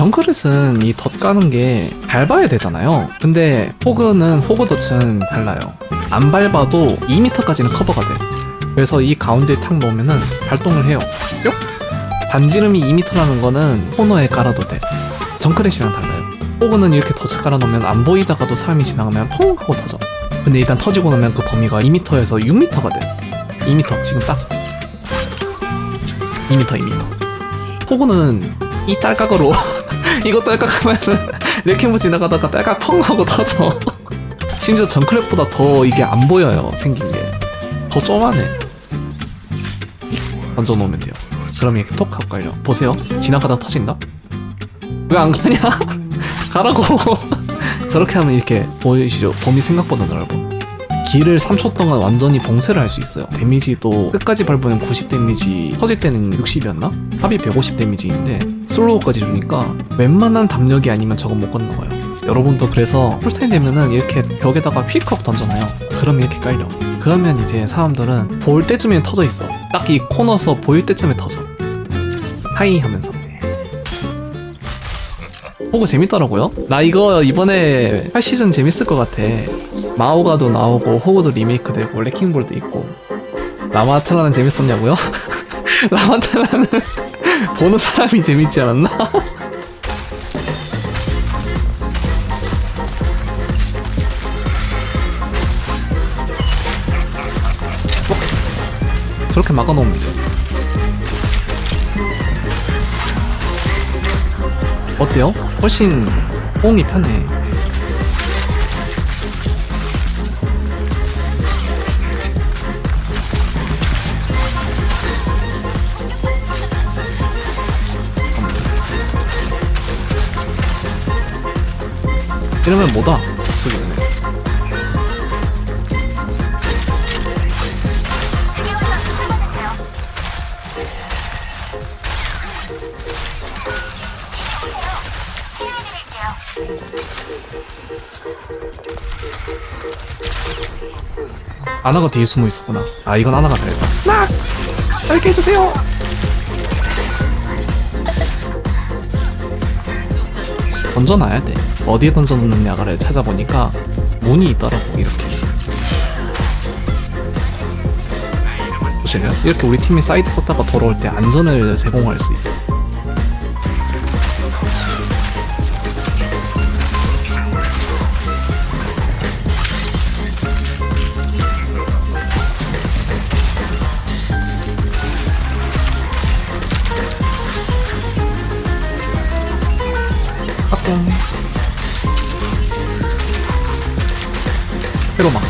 정크렛은 이 덧 까는 게 밟아야 되잖아요. 근데 호그는 호그 덧은 달라요. 안 밟아도 2m까지는 커버가 돼. 그래서 이 가운데에 탁 놓으면은 발동을 해요. 뿅! 반지름이 2m라는 거는 코너에 깔아도 돼. 정크렛이랑 달라요. 호그는 이렇게 덧을 깔아놓으면 안 보이다가도 사람이 지나가면 퐁 하고 터져. 근데 일단 터지고 나면 그 범위가 2m에서 6m가 돼. 2m 지금 딱 2m 2m. 호그는 이 딸깍으로 이거 딸깍하면은 레킹부 지나가다가 딸깍 펑 하고 터져. 심지어 정크랩보다 더 이게 안 보여요 생긴 게. 더 쪼만해. 던져놓으면 돼요. 그럼 이렇게 톡 하고 깔려. 보세요. 지나가다 터진다? 왜 안 가냐? 가라고. 저렇게 하면 이렇게 보이시죠? 범위 생각보다 넓어. 길을 3초 동안 완전히 봉쇄를 할 수 있어요. 데미지도 끝까지 밟으면 90 데미지, 터질 때는 60이었나? 합이 150 데미지인데 슬로우까지 주니까 웬만한 담력이 아니면 저건 못 건너가요. 여러분도 그래서 풀타임 되면은 이렇게 벽에다가 휙 하고 던져놔요. 그럼 이렇게 깔려. 그러면 이제 사람들은 볼 때쯤에 터져 있어. 딱 이 코너서 보일 때쯤에 터져. 하이 하면서. 호구 재밌더라고요. 나 이거 이번에 8시즌 재밌을 것 같아. 마오가도 나오고 호구도 리메이크 되고 레킹볼도 있고 라마텔라는 재밌었냐고요? 라마텔라는 보는 사람이 재밌지 않았나? 어? 저렇게 막아놓으면 돼. 어때요? 훨씬 호응이 편해. 이러면 뭐다? 아나가 뒤에 숨어 있었구나. 아 이건 아나가 잘했다. 나! 짧게 해주세요! 던져놔야 돼. 어디에 던져놓느냐를 찾아보니까 문이 있더라고 이렇게. 보실래요? 이렇게 우리 팀이 사이드 썼다가 돌아올 때 안전을 제공할 수 있어. 회로 막기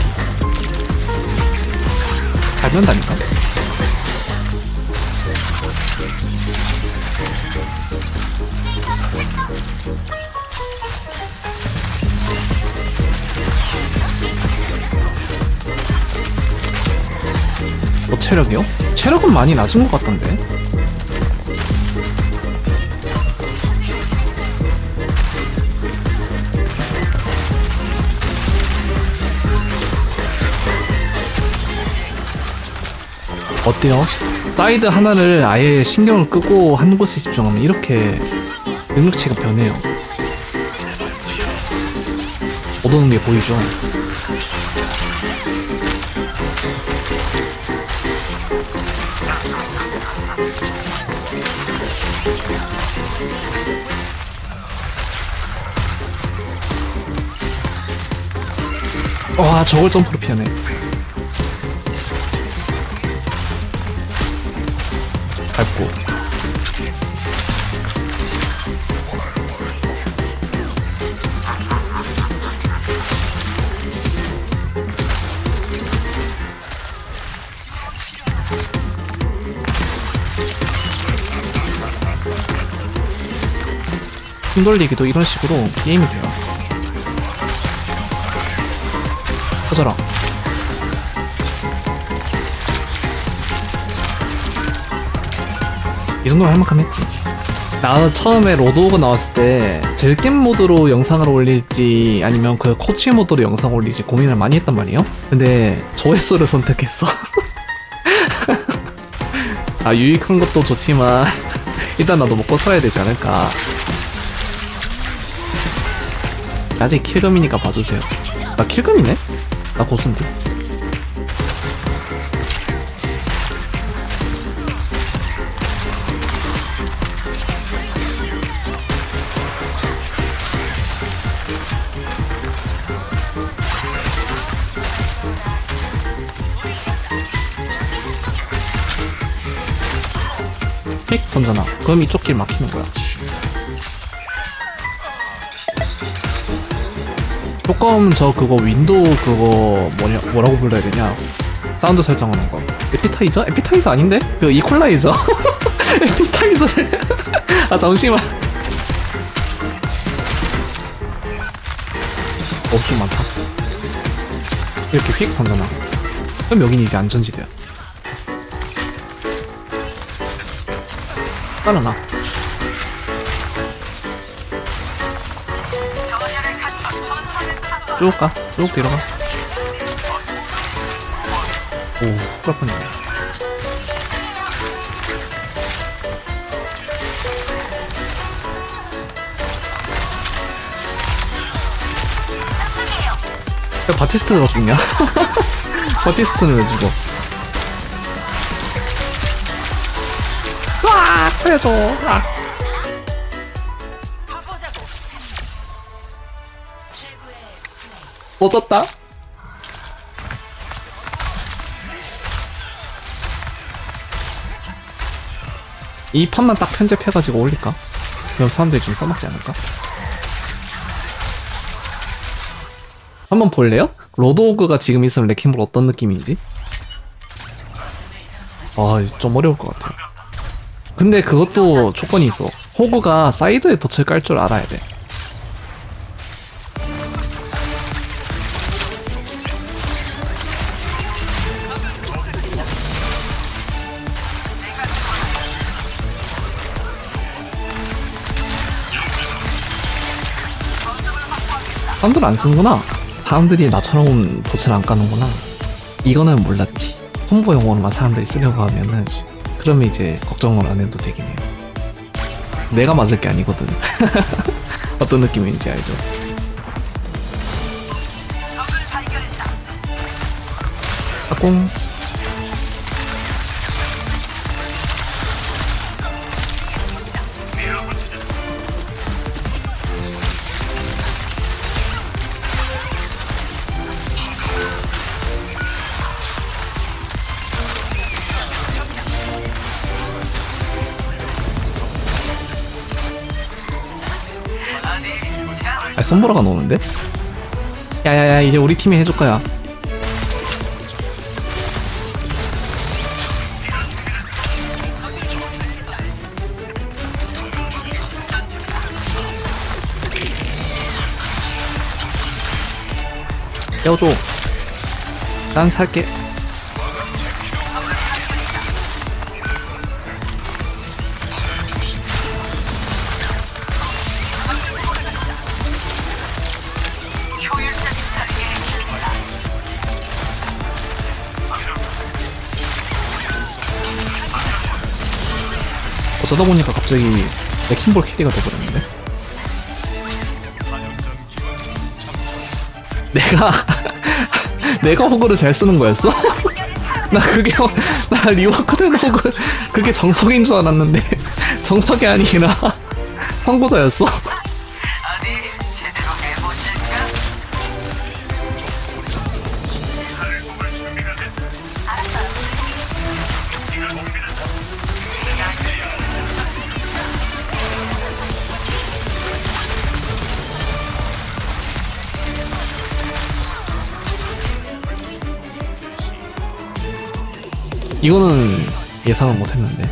잘 변다니까? 뭐 체력이요? 체력은 많이 낮은 것 같던데 어때요? 사이드 하나를 아예 신경을 끄고 한 곳에 집중하면 이렇게 능력치가 변해요. 못 오는 게 보이죠? 와 저걸 점프로 피하네. 힘 돌리기도 이런 식으로 게임이 돼요 터져라 이 정도면 할만큼 했지. 나 처음에 로드오그 나왔을 때 젤겜 모드로 영상을 올릴지 아니면 그 코치 모드로 영상 올릴지 고민을 많이 했단 말이에요. 근데 조회수를 선택했어. 아 유익한 것도 좋지만 일단 나도 먹고 살아야 되지 않을까. 아직 킬금이니까 봐주세요. 나 킬금이네? 나 고수인데. 픽 던져놔. 그럼 이쪽 길 막히는 거야. 조금 저 그거 윈도우 그거 뭐냐 뭐라고 불러야 되냐? 사운드 설정하는 거. 에피타이저? 에피타이저 아닌데? 그 이퀄라이저? 에피타이저. 아 잠시만. 어좀 많다. 이렇게 휙 던져놔 그럼 여긴 이제 안전지대야. 따라놔 쭉 가. 쭉 뒤로 가. 오, 뻔했네. 야, 바티스트가 죽냐? 바티스트는 왜 죽어? 와, 살려줘. 아. 어졌다. 이 판만 딱 편집해가지고 올릴까? 그럼 사람들이 좀 써먹지 않을까? 한번 볼래요? 로드오그가 지금 있으면 레킹볼 어떤 느낌인지? 아, 좀 어려울 것 같아요. 근데 그것도 조건이 있어. 호그가 사이드에 덫을 깔 줄 알아야 돼. 사람들 안 쓰는구나. 사람들이 나처럼 덫을 안 까는구나. 이거는 몰랐지. 홍보 용어로만 사람들이 쓰려고 하면은 그러면 이제 걱정을 안 해도 되긴 해요. 내가 맞을 게 아니거든. 어떤 느낌인지 알죠? 아꽁. 아, 썸보라가 노는데? 야야야 이제 우리 팀이 해줄 거야. 떼어줘. 난 살게. 어쩌다 보니까 갑자기 레킹볼 캐리가 돼버렸는데? 내가 내가 호그를 잘 쓰는 거였어? 나 그게 나 리워크된 호그 그게 정석인 줄 알았는데 정석이 아니라 선고자였어? 이거는 예상을 못했는데.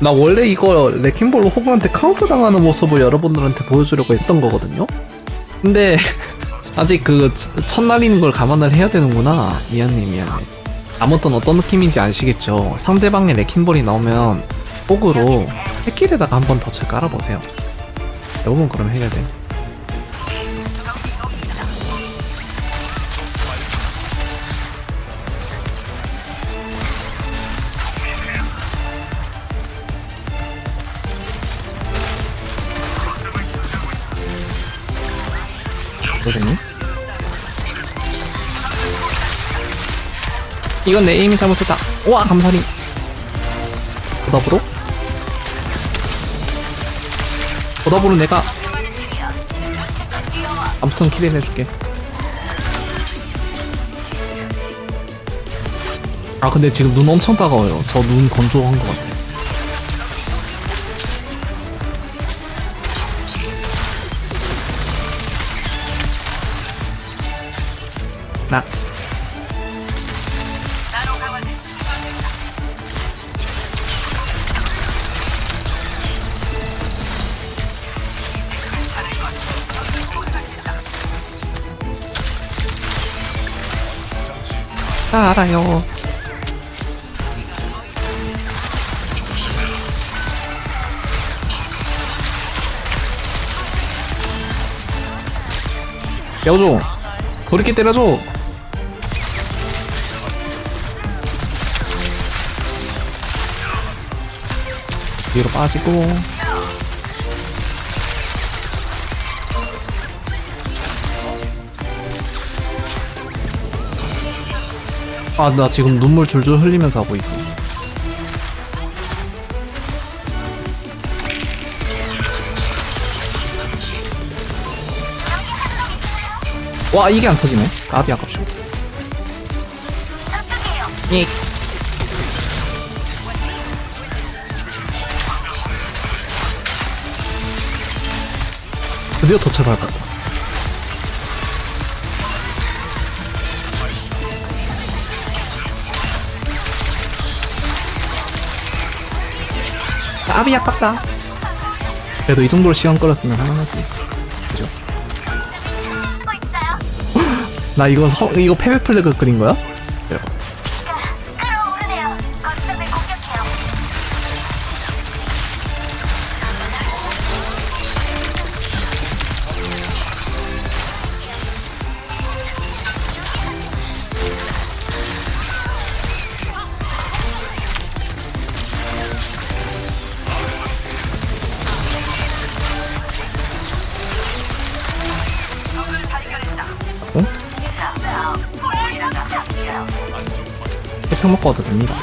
나 원래 이거 레킹볼로 호그한테 카운터 당하는 모습을 여러분들한테 보여주려고 했던 거거든요? 근데 아직 그 첫날인 걸 감안을 해야 되는구나. 미안해 미안해. 아무튼 어떤 느낌인지 아시겠죠? 상대방의 레킹볼이 나오면 호그로 새끼에다가 한 번 덫을 깔아보세요. 여러분 그럼 해야 돼 선생님. 이건 내 에임이 잘못했다. 우와, 감사리. 보답으로? 보답으로 내가 아무튼 킬해내줄게. 아 근데 지금 눈 엄청 따가워요. 저 눈 건조한 것 같아. 나 강화된 다 알아요. 여줘 그렇게 때려줘 뒤로 빠지고. 아 나 지금 눈물 줄줄 흘리면서 하고 있어. 와 이게 안 터지네. 까비 아깝쇼 드디어 같다 까비 아깝다 그래도 이 정도로 시간 끌었으면 할만하지 그죠? 나 이거 서, 이거 패배 플래그 그린 거야? 해평 먹고 와도 됩니다.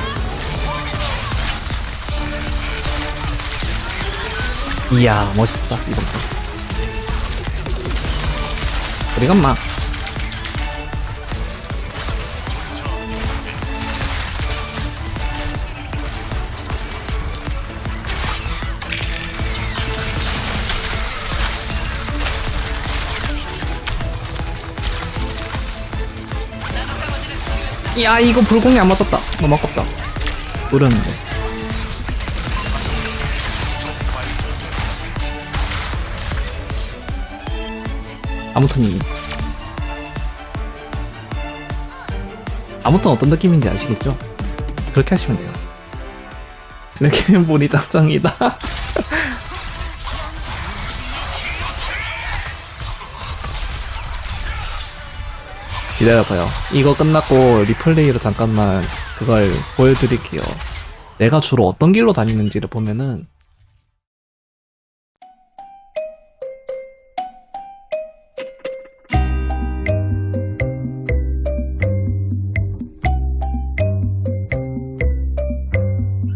이야, 멋있다, 이것도. 어디 간마? 야, 이거 불공이 안 맞았다. 너무 아깝다. 노렸는데. 아무튼 이 아무튼 어떤 느낌인지 아시겠죠? 그렇게 하시면 돼요. 레게볼이 짱짱이다. 기다려봐요. 이거 끝났고 리플레이로 잠깐만 그걸 보여드릴게요. 내가 주로 어떤 길로 다니는지를 보면은